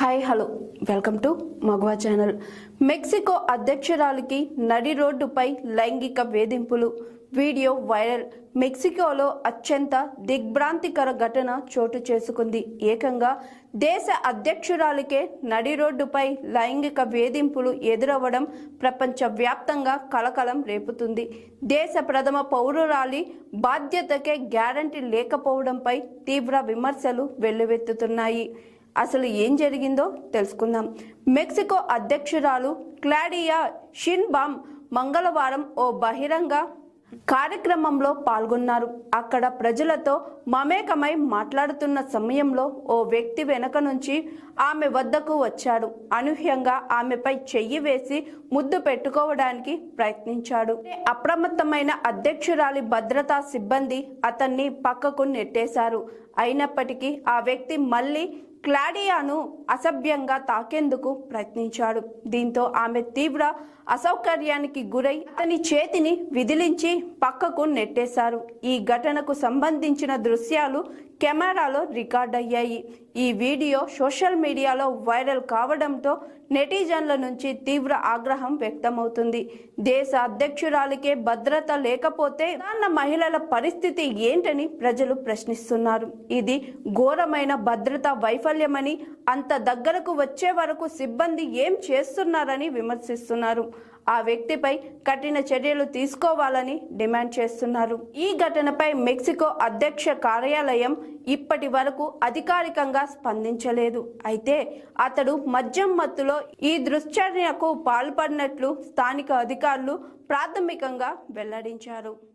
Hi hello welcome to మగవా channel Mexico అధ్యక్షురాలికి నడి రోడ్డుపై లైంగిక వేధింపులు. వీడియో వైరల్ మెక్సికోలో అత్యంత దిగ్భ్రాంతికర ఘటన చోటు చేసుకుంది. ఏకంగా దేశ అధ్యక్షురాలికే నడి రోడ్డుపై లైంగిక వేధింపులు ఎదురవ్వడం ప్రపంచవ్యాప్తంగా కలకలం రేపుతుంది. దేశ ప్రథమ పౌరురాలి బాధ్యతకే గ్యారంటీ లేకపోవడంపై తీవ్ర విమర్శలు వెల్లువెత్తుతున్నాయి. అసలు ఏం జరిగిందో తెలుసుకుందాం. మెక్సికో అధ్యక్షురాలు క్లాడియా షిన్బామ్ మంగళవారం ఓ బహిరంగ కార్యక్రమంలో పాల్గొన్నారు. అక్కడ ప్రజలతో మమేకమై మాట్లాడుతున్న సమయంలో ఓ వ్యక్తి వెనక నుంచి ఆమె వద్దకు వచ్చాడు. అనూహ్యంగా ఆమెపై చెయ్యి వేసి ముద్దు పెట్టుకోవడానికి ప్రయత్నించాడు. అప్రమత్తమైన అధ్యక్షురాలి భద్రతా సిబ్బంది అతన్ని పక్కకు నెట్టేశారు. అయినప్పటికీ ఆ వ్యక్తి మళ్ళీ క్లాడియాను అసభ్యంగా తాకేందుకు ప్రయత్నించాడు. దీంతో ఆమె తీవ్ర అసౌకర్యానికి గురై అతని చేతిని విదిలించి పక్కకు నెట్టేశారు. ఈ ఘటనకు సంబంధించిన దృశ్యాలు కెమెరాలో రికార్డ్ అయ్యాయి. ఈ వీడియో సోషల్ మీడియాలో వైరల్ కావడంతో నెటిజన్ల నుంచి తీవ్ర ఆగ్రహం వ్యక్తమవుతుంది. దేశ అధ్యక్షురాలికే భద్రత లేకపోతే సాధారణ మహిళల పరిస్థితి ఏంటని ప్రజలు ప్రశ్నిస్తున్నారు. ఇది ఘోరమైన భద్రతా వైఫల్యమని అంత దగ్గరకు వచ్చే వరకు సిబ్బంది ఏం చేస్తున్నారని విమర్శిస్తున్నారు. ఆ వ్యక్తిపై కఠిన చర్యలు తీసుకోవాలని డిమాండ్ చేస్తున్నారు. ఈ ఘటనపై మెక్సికో అధ్యక్ష కార్యాలయం ఇప్పటి వరకు అధికారికంగా స్పందించలేదు. అయితే అతడు మద్యం మత్తులో ఈ దుశ్చర్యకు పాల్పడినట్లు స్థానిక అధికారులు ప్రాథమికంగా వెల్లడించారు.